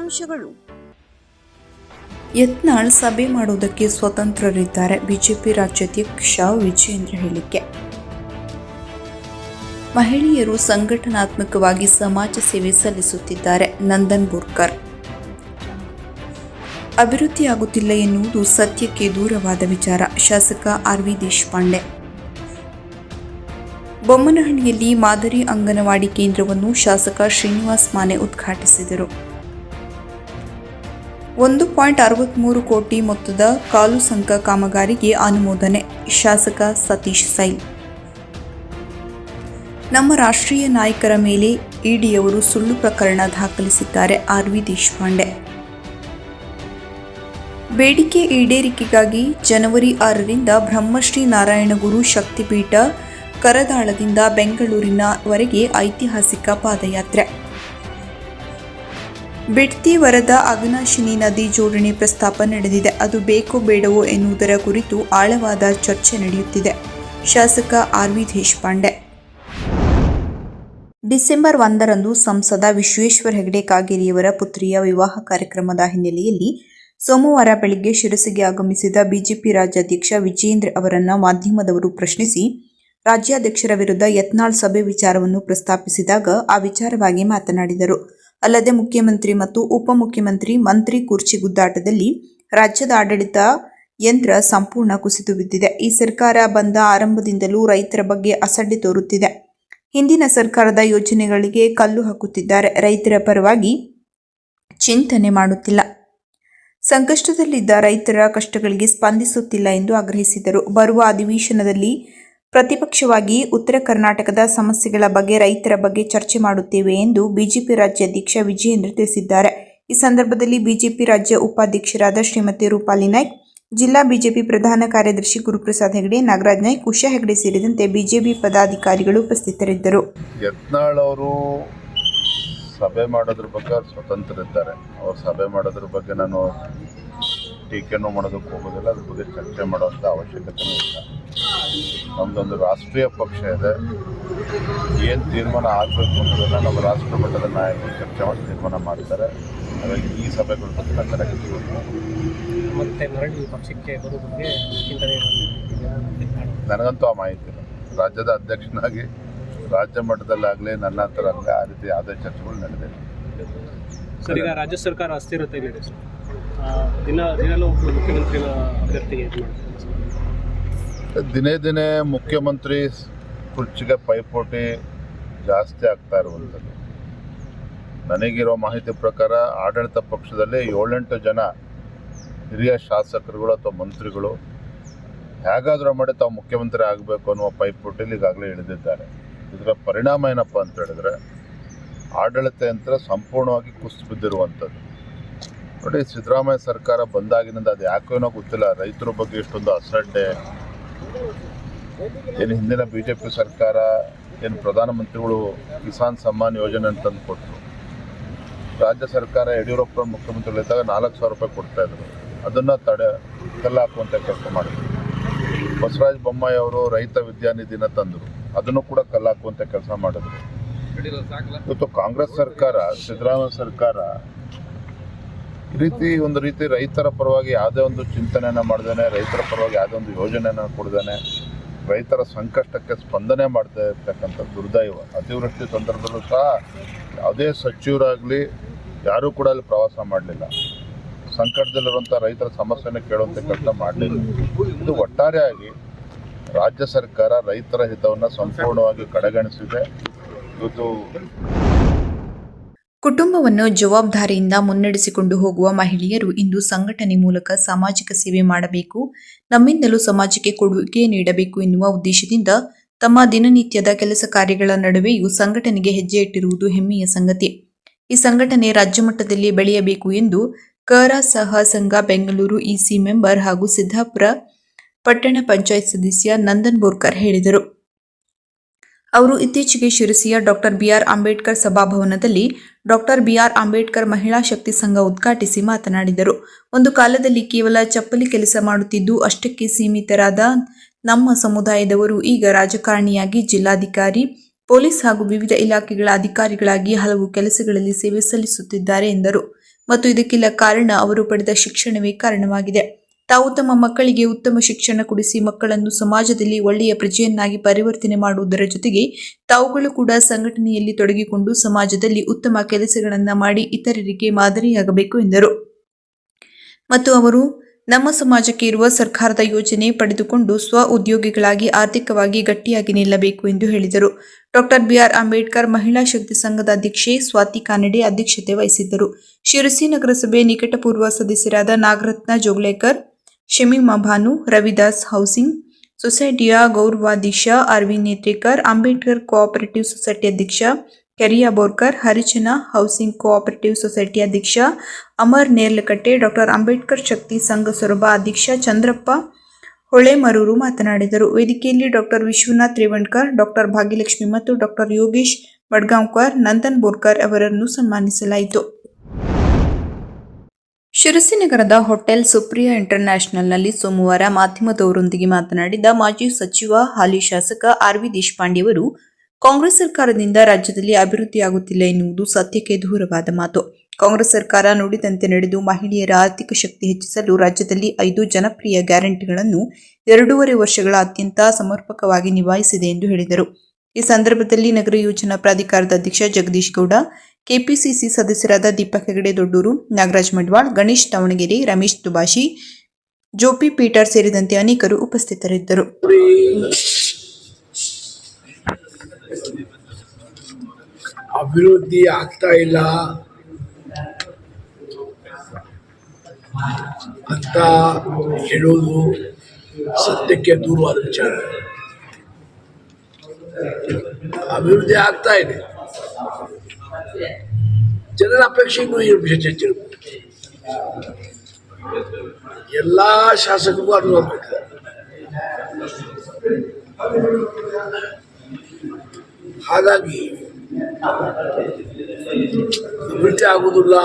ಮುಖ್ಯಾಂಶಗಳು ಯತ್ನಾಳ್ ಸಭೆ ಮಾಡುವುದಕ್ಕೆ ಸ್ವತಂತ್ರರಿದ್ದಾರೆ ಬಿಜೆಪಿ ರಾಜ್ಯಾಧ್ಯಕ್ಷ ವಿಜೇಂದ್ರ ಹೇಳಿಕೆ. ಮಹಿಳೆಯರು ಸಂಘಟನಾತ್ಮಕವಾಗಿ ಸಮಾಜ ಸೇವೆ ಸಲ್ಲಿಸುತ್ತಿದ್ದಾರೆ ನಂದನ್ ಬುರ್ಕರ್. ಅಭಿವೃದ್ಧಿಯಾಗುತ್ತಿಲ್ಲ ಎನ್ನುವುದು ಸತ್ಯಕ್ಕೆ ದೂರವಾದ ವಿಚಾರ, ಶಾಸಕ ಆರ್ ವಿ ದೇಶಪಾಂಡೆ. ಬೊಮ್ಮನಹಳ್ಳಿಯಲ್ಲಿ ಮಾದರಿ ಅಂಗನವಾಡಿ ಕೇಂದ್ರವನ್ನು ಶಾಸಕ ಶ್ರೀನಿವಾಸ್ ಮಾನೆ ಉದ್ಘಾಟಿಸಿದರು. ಒಂದು ಪಾಯಿಂಟ್ ಅರವತ್ತ್ಮೂರು ಕೋಟಿ ಮೊತ್ತದ ಕಾಲು ಸಂಕ ಕಾಮಗಾರಿಗೆ ಅನುಮೋದನೆ, ಶಾಸಕ ಸತೀಶ್ ಸೈಲ್. ನಮ್ಮ ರಾಷ್ಟ್ರೀಯ ನಾಯಕರ ಮೇಲೆ ಇಡಿಯವರು ಸುಳ್ಳು ಪ್ರಕರಣ ದಾಖಲಿಸಿದ್ದಾರೆ, ಆರ್ ವಿ ದೇಶಪಾಂಡೆ. ಬೇಡಿಕೆ ಈಡೇರಿಕೆಗಾಗಿ ಜನವರಿ ಆರರಿಂದ ಬ್ರಹ್ಮಶ್ರೀ ನಾರಾಯಣಗುರು ಶಕ್ತಿಪೀಠ ಕರದಾಳದಿಂದ ಬೆಂಗಳೂರಿನವರೆಗೆ ಐತಿಹಾಸಿಕ ಪಾದಯಾತ್ರೆ. ಬಿಡ್ತಿ ವರದ ಅವಿನಾಶಿನಿ ನದಿ ಜೋಡಣೆ ಪ್ರಸ್ತಾಪ ನಡೆದಿದೆ. ಅದು ಬೇಕೋ ಬೇಡವೋ ಎನ್ನುವುದರ ಕುರಿತು ಆಳವಾದ ಚರ್ಚೆ ನಡೆಯುತ್ತಿದೆ. ಶಾಸಕ ಆರ್ ವಿ ದೇಶಪಾಂಡೆ. ಡಿಸೆಂಬರ್ ಒಂದರಂದು ಸಂಸದ ವಿಶ್ವೇಶ್ವರ ಹೆಗಡೆ ಕಾಗೇರಿಯವರ ಪುತ್ರಿಯ ವಿವಾಹ ಕಾರ್ಯಕ್ರಮದ ಹಿನ್ನೆಲೆಯಲ್ಲಿ ಸೋಮವಾರ ಬೆಳಿಗ್ಗೆ ಶಿರಸಿಗೆ ಆಗಮಿಸಿದ ಬಿಜೆಪಿ ರಾಜ್ಯಾಧ್ಯಕ್ಷ ವಿಜೇಂದ್ರ ಅವರನ್ನು ಮಾಧ್ಯಮದವರು ಪ್ರಶ್ನಿಸಿ, ರಾಜ್ಯಾಧ್ಯಕ್ಷರ ವಿರುದ್ಧ ಯತ್ನಾಳ್ ಸಭೆ ವಿಚಾರವನ್ನು ಪ್ರಸ್ತಾಪಿಸಿದಾಗ ಆ ವಿಚಾರವಾಗಿ ಮಾತನಾಡಿದರು. ಅಲ್ಲದೆ ಮುಖ್ಯಮಂತ್ರಿ ಮತ್ತು ಉಪಮುಖ್ಯಮಂತ್ರಿ ಮಂತ್ರಿ ಕುರ್ಚಿ ಗುದ್ದಾಟದಲ್ಲಿ ರಾಜ್ಯದ ಆಡಳಿತ ಯಂತ್ರ ಸಂಪೂರ್ಣ ಕುಸಿದು ಬಿದ್ದಿದೆ. ಈ ಸರ್ಕಾರ ಬಂದ ಆರಂಭದಿಂದಲೂ ರೈತರ ಬಗ್ಗೆ ಅಸಡ್ಡೆ ತೋರುತ್ತಿದೆ. ಹಿಂದಿನ ಸರ್ಕಾರದ ಯೋಜನೆಗಳಿಗೆ ಕಲ್ಲು ಹಾಕುತ್ತಿದ್ದಾರೆ. ರೈತರ ಪರವಾಗಿ ಚಿಂತನೆ ಮಾಡುತ್ತಿಲ್ಲ. ಸಂಕಷ್ಟದಲ್ಲಿದ್ದ ರೈತರ ಕಷ್ಟಗಳಿಗೆ ಸ್ಪಂದಿಸುತ್ತಿಲ್ಲ ಎಂದು ಆಗ್ರಹಿಸಿದರು. ಬರುವ ಅಧಿವೇಶನದಲ್ಲಿ ಪ್ರತಿಪಕ್ಷವಾಗಿ ಉತ್ತರ ಕರ್ನಾಟಕದ ಸಮಸ್ಯೆಗಳ ಬಗ್ಗೆ ರೈತರ ಬಗ್ಗೆ ಚರ್ಚೆ ಮಾಡುತ್ತೇವೆ ಎಂದು ಬಿಜೆಪಿ ರಾಜ್ಯಾಧ್ಯಕ್ಷ ವಿಜಯೇಂದ್ರ ತಿಳಿಸಿದ್ದಾರೆ. ಈ ಸಂದರ್ಭದಲ್ಲಿ ಬಿಜೆಪಿ ರಾಜ್ಯ ಉಪಾಧ್ಯಕ್ಷರಾದ ಶ್ರೀಮತಿ ರೂಪಾಲಿ ನಾಯ್ಕ್, ಜಿಲ್ಲಾ ಬಿಜೆಪಿ ಪ್ರಧಾನ ಕಾರ್ಯದರ್ಶಿ ಗುರುಪ್ರಸಾದ್ ಹೆಗಡೆ, ನಾಗರಾಜ್ ನಾಯ್ಕ್, ಉಷಾ ಹೆಗಡೆ ಸೇರಿದಂತೆ ಬಿಜೆಪಿ ಪದಾಧಿಕಾರಿಗಳು ಉಪಸ್ಥಿತರಿದ್ದರು. ಯತ್ನಾಳ್ ಸಭೆ ಮಾಡೋದ್ರ ಬಗ್ಗೆ ಸ್ವತಂತ್ರ ಇದ್ದಾರೆ. ಅವ್ರು ಸಭೆ ಮಾಡೋದ್ರ ಬಗ್ಗೆ ನಾನು ಟೀಕೆನೂ ಮಾಡೋದಕ್ಕೆ ಹೋಗೋದಿಲ್ಲ. ಅದ್ರ ಬಗ್ಗೆ ಚರ್ಚೆ ಮಾಡುವಂಥ ಅವಶ್ಯಕತೆ ಇಲ್ಲ. ನಮ್ಮದೊಂದು ರಾಷ್ಟ್ರೀಯ ಪಕ್ಷ ಇದೆ. ಏನು ತೀರ್ಮಾನ ಆಗಬೇಕು ಅನ್ನೋದನ್ನು ನಮ್ಮ ರಾಷ್ಟ್ರ ಮಟ್ಟದ ನಾಯಕರು ಚರ್ಚೆ ಮಾಡಿ ತೀರ್ಮಾನ ಮಾಡ್ತಾರೆ ಹಾಗಾಗಿ ಈ ಸಭೆಗಳ ಬಗ್ಗೆ ನಾನು ತಲೆ ಮತ್ತೆ ಮರಳಿ ಪಕ್ಷಕ್ಕೆ ಚಿಂತನೆ ನನಗಂತೂ ಆ ಮಾಹಿತಿ ಇಲ್ಲ. ರಾಜ್ಯದ ಅಧ್ಯಕ್ಷನಾಗಿ ರಾಜ್ಯ ಮಟ್ಟದಲ್ಲಾಗಲಿ ನನ್ನ ಹತ್ರ ಆಗಲಿ ಆ ರೀತಿ ಯಾವುದೇ ಚರ್ಚೆಗಳು ನಡೆದಿಲ್ಲ. ಸರ್ ಈಗ ರಾಜ್ಯ ಸರ್ಕಾರ ಅಸ್ಥಿರತೆ ಇದೆ ದಿನ ದಿನಲೂ ಮುಖ್ಯಮಂತ್ರಿಗಳ ಮುಖ್ಯಮಂತ್ರಿ ಅಭ್ಯರ್ಥಿಗೆ ಇದು ಮಾಡ್ತಾರೆ ದಿನೇ ದಿನೇ ಮುಖ್ಯಮಂತ್ರಿ ಕುರ್ಚಿಗೆ ಪೈಪೋಟಿ ಜಾಸ್ತಿ ಆಗ್ತಾ ಇರುವಂಥದ್ದು. ನನಗಿರೋ ಮಾಹಿತಿ ಪ್ರಕಾರ ಆಡಳಿತ ಪಕ್ಷದಲ್ಲಿ ಏಳೆಂಟು ಜನ ಹಿರಿಯ ಶಾಸಕರುಗಳು ಅಥವಾ ಮಂತ್ರಿಗಳು ಹೇಗಾದರೂ ಮಾಡಿ ತಾವು ಮುಖ್ಯಮಂತ್ರಿ ಆಗಬೇಕು ಅನ್ನುವ ಪೈಪೋಟಿಲಿ ಈಗಾಗಲೇ ಇಳಿದಿದ್ದಾರೆ. ಇದರ ಪರಿಣಾಮ ಏನಪ್ಪ ಅಂತ ಹೇಳಿದ್ರೆ ಆಡಳಿತ ಯಂತ್ರ ಸಂಪೂರ್ಣವಾಗಿ ಕುಸಿದು ಬಿದ್ದಿರುವಂಥದ್ದು. ನೋಡಿ, ಸಿದ್ದರಾಮಯ್ಯ ಸರ್ಕಾರ ಬಂದಾಗಿನಿಂದ ಅದು ಯಾಕೋ ಏನೋ ಗೊತ್ತಿಲ್ಲ. ರೈತರ ಬಗ್ಗೆ ಇಷ್ಟೊಂದು ಅಸಡ್ಡೆ ಏನು ಹಿಂದಿನ ಬಿ ಜೆ ಪಿ ಸರ್ಕಾರ ಏನು ಪ್ರಧಾನಮಂತ್ರಿಗಳು ಕಿಸಾನ್ ಸಮ್ಮಾನ್ ಯೋಜನೆ ಅಂತಂದು ಕೊಟ್ಟರು ರಾಜ್ಯ ಸರ್ಕಾರ ಯಡಿಯೂರಪ್ಪ ಮುಖ್ಯಮಂತ್ರಿಗಳಿದ್ದಾಗ ನಾಲ್ಕು ಸಾವಿರ ರೂಪಾಯಿ ಕೊಡ್ತಾ ಇದ್ರು. ಅದನ್ನು ತಡೆ, ಕಲ್ಲು ಹಾಕುವಂಥ ಕೆಲಸ ಮಾಡಿದ್ರು. ಬಸವರಾಜ ಬೊಮ್ಮಾಯಿ ಅವರು ರೈತ ವಿದ್ಯಾನಿಧಿನ ತಂದರು. ಅದನ್ನು ಕೂಡ ಕಲ್ಲು ಹಾಕುವಂಥ ಕೆಲಸ ಮಾಡಿದ್ರು. ಇವತ್ತು ಕಾಂಗ್ರೆಸ್ ಸರ್ಕಾರ, ಸಿದ್ದರಾಮಯ್ಯ ಸರ್ಕಾರ ರೀತಿ ಒಂದು ರೀತಿ ರೈತರ ಪರವಾಗಿ ಯಾವುದೇ ಒಂದು ಚಿಂತನೆಯನ್ನು ಮಾಡ್ದೇನೆ, ರೈತರ ಪರವಾಗಿ ಯಾವುದೇ ಒಂದು ಯೋಜನೆಯನ್ನು ಕೊಡ್ದೇನೆ, ರೈತರ ಸಂಕಷ್ಟಕ್ಕೆ ಸ್ಪಂದನೆ ಮಾಡ್ತಾ ಇರ್ತಕ್ಕಂಥ ದುರ್ದೈವ, ಅತಿವೃಷ್ಟಿ ಸಂದರ್ಭದಲ್ಲೂ ಸಹ ಯಾವುದೇ ಸಚಿವರಾಗಲಿ ಯಾರೂ ಕೂಡ ಅಲ್ಲಿ ಪ್ರವಾಸ ಮಾಡಲಿಲ್ಲ. ಸಂಕಟದಲ್ಲಿರುವಂಥ ರೈತರ ಸಮಸ್ಯೆನ ಕೇಳುವಂಥ ಕೆಲಸ ಮಾಡಲಿಲ್ಲ. ಇದು ಒಟ್ಟಾರೆಯಾಗಿ ರಾಜ್ಯ ಸರ್ಕಾರ ರೈತರ ಹಿತವನ್ನು ಸಂಪೂರ್ಣವಾಗಿ ಕಡೆಗಣಿಸಿದೆ. ಇವತ್ತು ಕುಟುಂಬವನ್ನು ಜವಾಬ್ದಾರಿಯಿಂದ ಮುನ್ನಡೆಸಿಕೊಂಡು ಹೋಗುವ ಮಹಿಳೆಯರು ಇಂದು ಸಂಘಟನೆ ಮೂಲಕ ಸಾಮಾಜಿಕ ಸೇವೆ ಮಾಡಬೇಕು, ನಮ್ಮಿಂದಲೂ ಸಮಾಜಕ್ಕೆ ಕೊಡುಗೆ ನೀಡಬೇಕು ಎನ್ನುವ ಉದ್ದೇಶದಿಂದ ತಮ್ಮ ದಿನನಿತ್ಯದ ಕೆಲಸ ಕಾರ್ಯಗಳ ನಡುವೆಯೂ ಸಂಘಟನೆಗೆ ಹೆಜ್ಜೆ ಇಟ್ಟಿರುವುದು ಹೆಮ್ಮೆಯ ಸಂಗತಿ. ಈ ಸಂಘಟನೆ ರಾಜ್ಯ ಮಟ್ಟದಲ್ಲಿ ಬೆಳೆಯಬೇಕು ಎಂದು ಕರ ಸಹ ಸಂಘ ಬೆಂಗಳೂರು ಇಸಿ ಮೆಂಬರ್ ಹಾಗೂ ಸಿದ್ದಾಪುರ ಪಟ್ಟಣ ಪಂಚಾಯತ್ ಸದಸ್ಯ ನಂದನ್ ಬೋರ್ಕರ್ ಹೇಳಿದರು. ಅವರು ಇತ್ತೀಚೆಗೆ ಶಿರಸಿಯ ಡಾಕ್ಟರ್ ಬಿಆರ್ ಅಂಬೇಡ್ಕರ್ ಸಭಾಭವನದಲ್ಲಿ ಡಾಕ್ಟರ್ ಬಿಆರ್ ಅಂಬೇಡ್ಕರ್ ಮಹಿಳಾ ಶಕ್ತಿ ಸಂಘ ಉದ್ಘಾಟಿಸಿ ಮಾತನಾಡಿದರು. ಒಂದು ಕಾಲದಲ್ಲಿ ಕೇವಲ ಚಪ್ಪಲಿ ಕೆಲಸ ಮಾಡುತ್ತಿದ್ದು ಅಷ್ಟಕ್ಕೆ ಸೀಮಿತರಾದ ನಮ್ಮ ಸಮುದಾಯದವರು ಈಗ ರಾಜಕಾರಣಿಯಾಗಿ ಜಿಲ್ಲಾಧಿಕಾರಿ, ಪೊಲೀಸ್ ಹಾಗೂ ವಿವಿಧ ಇಲಾಖೆಗಳ ಅಧಿಕಾರಿಗಳಾಗಿ ಹಲವು ಕೆಲಸಗಳಲ್ಲಿ ಸೇವೆ ಸಲ್ಲಿಸುತ್ತಿದ್ದಾರೆ ಎಂದರು. ಮತ್ತು ಇದಕ್ಕೆಲ್ಲ ಕಾರಣ ಅವರು ಪಡೆದ ಶಿಕ್ಷಣವೇ ಕಾರಣವಾಗಿದೆ. ತಾವು ತಮ್ಮ ಮಕ್ಕಳಿಗೆ ಉತ್ತಮ ಶಿಕ್ಷಣ ಕೊಡಿಸಿ ಮಕ್ಕಳನ್ನು ಸಮಾಜದಲ್ಲಿ ಒಳ್ಳೆಯ ಪ್ರಜೆಯನ್ನಾಗಿ ಪರಿವರ್ತನೆ ಮಾಡುವುದರ ಜೊತೆಗೆ ತಾವುಗಳು ಕೂಡ ಸಂಘಟನೆಯಲ್ಲಿ ತೊಡಗಿಕೊಂಡು ಸಮಾಜದಲ್ಲಿ ಉತ್ತಮ ಕೆಲಸಗಳನ್ನು ಮಾಡಿ ಇತರರಿಗೆ ಮಾದರಿಯಾಗಬೇಕು ಎಂದರು. ಮತ್ತು ಅವರು, ನಮ್ಮ ಸಮಾಜಕ್ಕೆ ಇರುವ ಸರ್ಕಾರದ ಯೋಜನೆ ಪಡೆದುಕೊಂಡು ಸ್ವ ಉದ್ಯೋಗಿಗಳಾಗಿ ಆರ್ಥಿಕವಾಗಿ ಗಟ್ಟಿಯಾಗಿ ನಿಲ್ಲಬೇಕು ಎಂದು ಹೇಳಿದರು. ಡಾಕ್ಟರ್ ಬಿಆರ್ ಅಂಬೇಡ್ಕರ್ ಮಹಿಳಾ ಶಕ್ತಿ ಸಂಘದ ಅಧ್ಯಕ್ಷೆ ಸ್ವಾತಿ ಕಾನಡೆ ಅಧ್ಯಕ್ಷತೆ ವಹಿಸಿದ್ದರು. ಶಿರಸಿ ನಗರಸಭೆ ನಿಕಟಪೂರ್ವ ಸದಸ್ಯರಾದ ನಾಗರತ್ನ ಜೋಗ್ಲೇಕರ್ ಶಮೀಮಾ ಭಾನು ರವಿದಾಸ್ ಹೌಸಿಂಗ್ ಸೊಸೈಟಿಯ ಗೌರವಾಧ್ಯಕ್ಷ ಅರವಿಂದ್ ನೇತ್ರೇಕರ್ ಅಂಬೇಡ್ಕರ್ ಕೋಆಪರೇಟಿವ್ ಸೊಸೈಟಿ ಅಧ್ಯಕ್ಷ Keriya Borkar Harichana housing cooperative society ಅಧ್ಯಕ್ಷ ಅಮರ್ ನೇರ್ಲಕಟ್ಟೆ ಡಾಕ್ಟರ್ ಅಂಬೇಡ್ಕರ್ ಶಕ್ತಿ ಸಂಘ ಸೊರಬ ಅಧ್ಯಕ್ಷ ಚಂದ್ರಪ್ಪ ಹೊಳೆಮರೂರು ಮಾತನಾಡಿದರು. ವೇದಿಕೆಯಲ್ಲಿ ಡಾಕ್ಟರ್ ವಿಶ್ವನಾಥ್ ರೇವಣ್ಕರ್ ಡಾಕ್ಟರ್ ಭಾಗ್ಯಲಕ್ಷ್ಮಿ ಮತ್ತು ಡಾಕ್ಟರ್ ಯೋಗೇಶ್ ಬಡ್ಗಾಂವ್ಕರ್ ನಂದನ್ ಬೋರ್ಕರ್ ಅವರನ್ನು ಸನ್ಮಾನಿಸಲಾಯಿತು. ಶಿರಸಿ ನಗರದ ಹೋಟೆಲ್ ಸುಪ್ರಿಯಾ ಇಂಟರ್ನ್ಯಾಷನಲ್ನಲ್ಲಿ ಸೋಮವಾರ ಮಾಧ್ಯಮದವರೊಂದಿಗೆ ಮಾತನಾಡಿದ ಮಾಜಿ ಸಚಿವ, ಹಾಲಿ ಶಾಸಕ ಆರ್ ವಿ ದೇಶಪಾಂಡೆ ಅವರು, ಕಾಂಗ್ರೆಸ್ ಸರ್ಕಾರದಿಂದ ರಾಜ್ಯದಲ್ಲಿ ಅಭಿವೃದ್ಧಿಯಾಗುತ್ತಿಲ್ಲ ಎನ್ನುವುದು ಸತ್ಯಕ್ಕೆ ದೂರವಾದ ಮಾತು. ಕಾಂಗ್ರೆಸ್ ಸರ್ಕಾರ ನುಡಿದಂತೆ ನಡೆದು ಮಹಿಳೆಯರ ಆರ್ಥಿಕ ಶಕ್ತಿ ಹೆಚ್ಚಿಸಲು ರಾಜ್ಯದಲ್ಲಿ ಐದು ಜನಪ್ರಿಯ ಗ್ಯಾರಂಟಿಗಳನ್ನು ಎರಡೂವರೆ ವರ್ಷಗಳ ಅತ್ಯಂತ ಸಮರ್ಪಕವಾಗಿ ನಿಭಾಯಿಸಿದೆ ಎಂದು ಹೇಳಿದರು. ಈ ಸಂದರ್ಭದಲ್ಲಿ ನಗರ ಯೋಜನಾ ಪ್ರಾಧಿಕಾರದ ಅಧ್ಯಕ್ಷ ಜಗದೀಶ್ ಗೌಡ ಕೆಪಿಸಿಸಿ ಸದಸ್ಯರಾದ ದೀಪಕ್ ಹೆಗಡೆ ದೊಡ್ಡೂರು ನಾಗರಾಜ್ ಮಡ್ವಾಳ್, ಗಣೇಶ್ ದಾವಣಗೆರೆ, ರಮೇಶ್ ದುಬಾಶಿ, ಜೋಪಿ ಪೀಟರ್ ಸೇರಿದಂತೆ ಅನೇಕರು ಉಪಸ್ಥಿತರಿದ್ದರು. ಅಭಿವೃದ್ಧಿ ಆಗ್ತಾ ಇಲ್ಲ. ಅಂತ ಹೇಳೋದು ಸತ್ಯಕ್ಕೆ ದೂರವಾದ ವಿಚಾರ. ಅಭಿವೃದ್ಧಿ ಆಗ್ತಾ ಇದೆ. ಜನರ ಅಪೇಕ್ಷೆ ಇನ್ನೂ ಏನು ಹೆಚ್ಚಿರಬೇಕು ಎಲ್ಲ ಶಾಸಕರಿಗೂ ಅನುಭವ ಕೊಟ್ಟಿದ್ದಾರೆ ಹಾಗಾಗಿ ಅಭಿವೃದ್ಧಿ ಆಗುವುದಿಲ್ಲ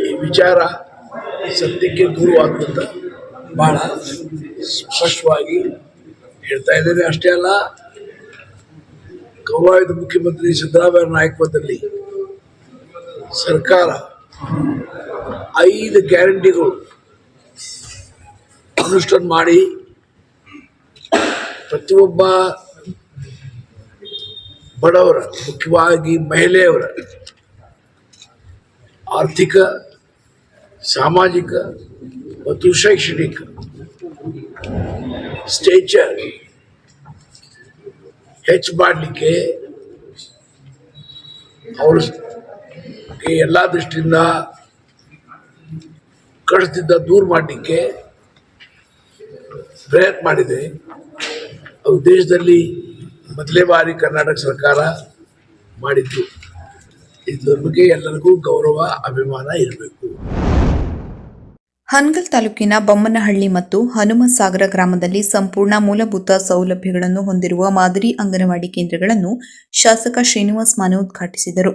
ಈ ವಿಚಾರ ಸತ್ಯಕ್ಕೆ ದೂರವಾಗುವಂತ ಬಹಳ ಸ್ಪಷ್ಟವಾಗಿ ಹೇಳ್ತಾ ಇದ್ದೇನೆ ಅಷ್ಟೇ ಅಲ್ಲ ಗೌರವಾಯುಧ ಮುಖ್ಯಮಂತ್ರಿ ಸಿದ್ದರಾಮಯ್ಯ ನಾಯಕತ್ವದಲ್ಲಿ ಸರ್ಕಾರ ಐದು ಗ್ಯಾರಂಟಿಗಳು ಅನುಷ್ಠಾನ ಮಾಡಿ ಪ್ರತಿಯೊಬ್ಬ ಬಡವರ, ಮುಖ್ಯವಾಗಿ ಮಹಿಳೆಯವರ ಆರ್ಥಿಕ, ಸಾಮಾಜಿಕ ಮತ್ತು ಶೈಕ್ಷಣಿಕ ಸ್ಟೇಚರ್ ಹೆಚ್ಚು ಮಾಡಲಿಕ್ಕೆ ಈ ಎಲ್ಲ ದೃಷ್ಟಿಯಿಂದ ಕಳಿಸ್ತಿದ್ದ ದೂರ ಮಾಡಲಿಕ್ಕೆ ಪ್ರಯತ್ನ ಮಾಡಿದೆ. ಅದು ದೇಶದಲ್ಲಿ ಮೊದಲೇ ಬಾರಿ ಕರ್ನಾಟಕ ಸರ್ಕಾರ ಮಾಡಿದ್ದು. ಇದ್ರ ಬಗ್ಗೆ ಎಲ್ಲರಿಗೂ ಗೌರವ, ಅಭಿಮಾನ ಇರಬೇಕು. ಹನ್ಗಲ್ ತಾಲೂಕಿನ ಬೊಮ್ಮನಹಳ್ಳಿ ಮತ್ತು ಹನುಮಸಾಗರ ಗ್ರಾಮದಲ್ಲಿ ಸಂಪೂರ್ಣ ಮೂಲಭೂತ ಸೌಲಭ್ಯಗಳನ್ನು ಹೊಂದಿರುವ ಮಾದರಿ ಅಂಗನವಾಡಿ ಕೇಂದ್ರಗಳನ್ನು ಶಾಸಕ ಶ್ರೀನಿವಾಸ್ ಮಾನೆ ಉದ್ಘಾಟಿಸಿದರು.